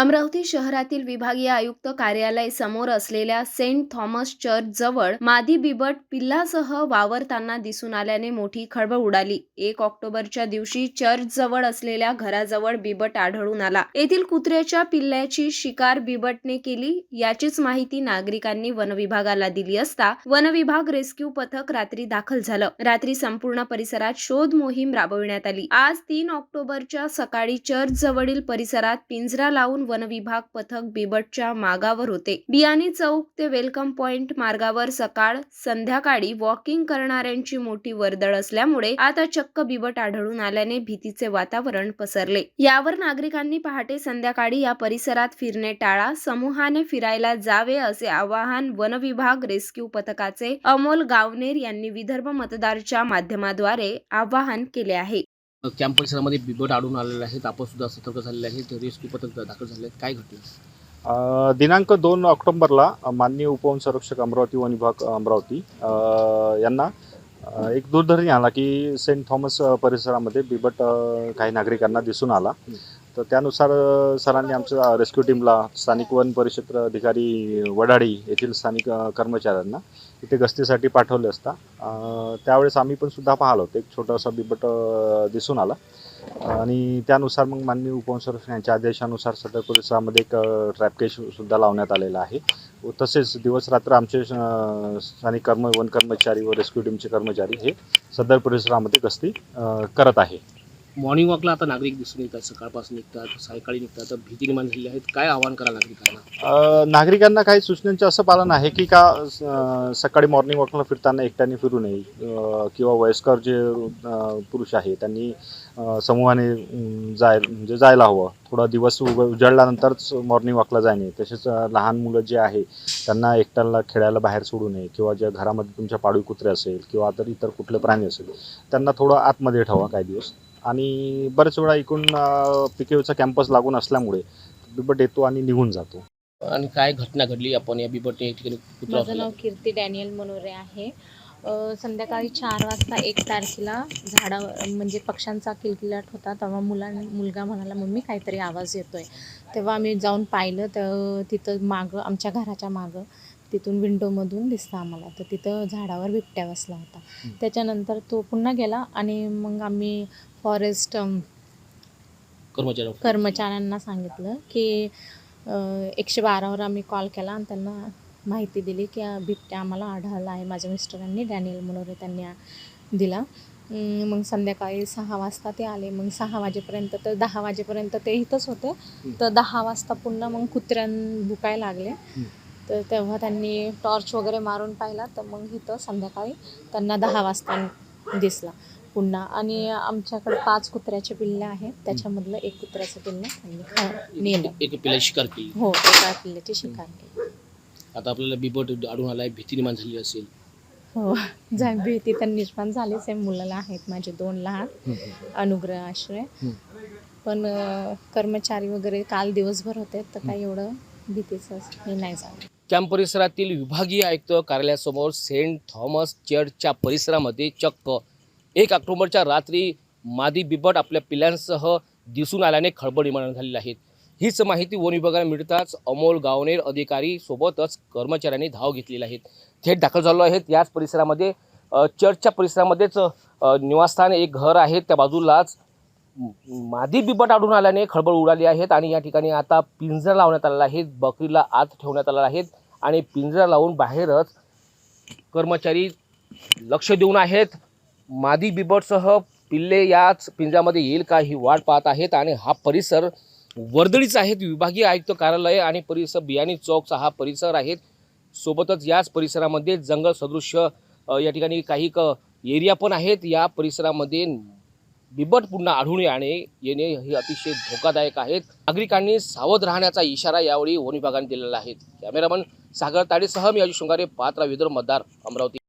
अमरावती शहरातील विभागीय आयुक्त कार्यालय समोर असलेल्या सेंट थॉमस चर्च जवळ मादी बिबट पिल्लासह वावरताना दिसून आल्याने मोठी खळबळ उडाली. एक ऑक्टोबरच्या दिवशी चर्च जवळ असलेल्या घराजवळ बिबट आढळून आला. येथील कुत्र्याच्या पिल्ल्याची शिकार बिबटने केली. याचीच माहिती नागरिकांनी वनविभागाला दिली असता वनविभाग रेस्क्यू पथक रात्री दाखल झालं. रात्री संपूर्ण परिसरात शोध मोहीम राबविण्यात आली. आज तीन ऑक्टोबरच्या सकाळी चर्च जवळील परिसरात पिंजरा लावून वनविभाग पथक बिबटच्या मागावर होते. बियाणी चौक ते वेलकम पॉइंट मार्गावर सकाळ संध्याकाळी वॉकिंग करणाऱ्यांची मोठी वर्दळ असल्यामुळे आता चक्क बिबट आढळून आल्याने भीतीचे वातावरण पसरले. यावर नागरिकांनी पहाटे संध्याकाळी या परिसरात फिरणे टाळा समूहाने फिरायला जावे असे आवाहन वनविभाग रेस्क्यू पथकाचे अमोल गावनेर यांनी विदर्भ मतदारच्या माध्यमाद्वारे आवाहन केले आहे. कॅम्प परिसरामध्ये बिबट आढळून आलेले आहेत. आपण सुद्धा सतर्क झालेले आहेत. रेस्क्यू पथक दाखल झाले आहेत. काय घटना दिनांक दोन ऑक्टोंबरला माननीय उपवन संरक्षक अमरावती वन विभाग अमरावती यांना एक दूरध्वनी आला की सेंट थॉमस परिसरामध्ये बिबट काही नागरिकांना दिसून आला. तर त्यानुसार सरांनी आमच्या रेस्क्यू टीमला स्थानिक वन परिक्षेत्र अधिकारी वडाळी येथील स्थानिक कर्मचाऱ्यांना इथे गस्तीसाठी पाठवले असता. त्यावेळेस आम्ही पण सुद्धा पाहिलो होतो. एक छोटासा बिबट दिसून आला. आणि त्यानुसार मग माननीय उपसंरक्षण यांच्या आदेशानुसार सदर परिसरामध्ये एक ट्रॅप केश सुद्धा लावण्यात आलेला आहे. व तसेच दिवस रात्र आमचे स्थानिक कर्म वन कर्मचारी व रेस्क्यू टीमचे कर्मचारी हे सदर परिसरामध्ये गस्ती करत आहे. मॉर्निंग वॉकला आता नागरिक दिसून येतात सकाळपासून निघतात सायंकाळी निघतात तर भीती निर्माण झालेली आहेत. काय आवाहन करा नागरिकांना? अ, नागरिकांना काही सूचनांचे असं पालन आहे की का अ, सकाळी मॉर्निंग वॉकला फिरताना एकट्याने फिरू नये अ, किंवा वयस्कर जे अ, पुरुष आहे त्यांनी अ, समूहाने अम, जाय म्हणजे जायला हवं. थोडा दिवस उग उजाडल्यानंतरच मॉर्निंग वॉकला जाणे. तसेच अ, लहान मुलं जे आहे त्यांना एकट्याला खेळायला बाहेर सोडू नये किंवा ज्या घरामध्ये तुमच्या पाळीव कुत्रे असेल किंवा तर इतर कुठले प्राणी असेल त्यांना थोडं आतमध्ये ठेवा काही दिवस. आणि बरेच वेळा इकडून पिकेचा कॅम्पस लागून असल्यामुळे बिबट येतो आणि निघून जातो. आणि काय घटना घडली? आपण या कुत्रा माझं. नाव कीर्ती डॅनियल मनोरे आहे. अ, संध्याकाळी चार वाजता एक तारखेला झाडा म्हणजे पक्ष्यांचा किलकिलाट होता. तेव्हा मुला मुलगा म्हणाला मम्मी काहीतरी आवाज येतोय. तेव्हा आम्ही जाऊन पाहिलं तर तिथं मागं आमच्या घराच्या मागं तिथून विंडोमधून दिसतं आम्हाला. तर तिथं झाडावर बिबट्या बसला होता. त्याच्यानंतर तो पुन्हा गेला आणि मग आम्ही फॉरेस्ट कर्मचारी कर्मचाऱ्यांना सांगितलं की एकशे बारावर आम्ही कॉल केला आणि त्यांना माहिती दिली की बिबट्या आम्हाला आढळला आहे. माझ्या मिस्टरांनी डॅनियल मनोरे त्यांनी दिला. मग संध्याकाळी सहा वाजता ते आले. मग सहा वाजेपर्यंत तर दहा वाजेपर्यंत ते इथंच होते. तर दहा वाजता पुन्हा मग कुत्र्यां भुकायला लागले. तर तेव्हा त्यांनी टॉर्च वगैरे मारून पाहिला तर मग इथं संध्याकाळी त्यांना दहा वाजता दिसला पुन्हा. आणि आमच्याकडे पाच कुत्र्याचे पिल्ले आहेत त्याच्यामधलं एक कुत्र्याचं पिल्लं त्यांनी नेलं. एक पिला शिकार केली. हो एका पिल्ल्याची शिकार केली. आता आपल्याला बिबट आढळून आलाय भीती निर्माण झाली असेल. हो जा भीती तर निर्माण झालीच आहे. मुलाला आहेत माझे दोन लहान अनुग्रह आश्रय. पण कर्मचारी वगैरे काल दिवसभर होते तर काही एवढं भीतीचं हे नाही झालं. कॅम्प परिसरातील विभागीय आयुक्त कार्यालयासमोर सेंट थॉमस चर्चच्या परिसरामध्ये चक्क. एक ऑक्टोबरच्या रात्री मादी बिबट आपल्या पिल्यांसह दिसून आल्याने खळबळ निर्माण झालेली आहे. हीच माहिती वन विभागाला मिळताच अमोल गावनेर अधिकारी सोबतच कर्मचाऱ्यांनी धाव घेतलेली आहेत थेट दाखल झालो आहेत याच परिसरामध्ये चर्चच्या परिसरामध्येच निवासस्थान एक घर आहे. त्या बाजूलाच मादी बिबट आढळून आल्याने खळबळ उडाली आहेत आणि या ठिकाणी आता पिंजरा लावण्यात आलेला आहे. बकरीला आत ठेवण्यात आलेला आहे. आणि पिंजरा लावून बाहेरच कर्मचारी लक्ष देऊन आहेत. मादी बिबटसह पिल्ले याच पिंजऱ्यामध्ये येईल का ही वाट पाहत आहेत आणि हा परिसर वर्दळीचा आहेत विभागीय आयुक्त कार्यालय आणि परिसर बियाणी चौकचा हा परिसर आहे. सोबतच याच परिसरामध्ये जंगल सदृश्य या ठिकाणी काही क एरिया पण आहेत. या परिसरामध्ये बिबट पुन्हा आढळून येणे येणे हे अतिशय धोकादायक आहेत. नागरिकांनी सावध राहण्याचा इशारा यावेळी वन विभागाने दिलेला आहे. कॅमेरामन सागर ताडेसह मी अजय शृंगारे पात्रा विदर्भ मतदार अमरावती.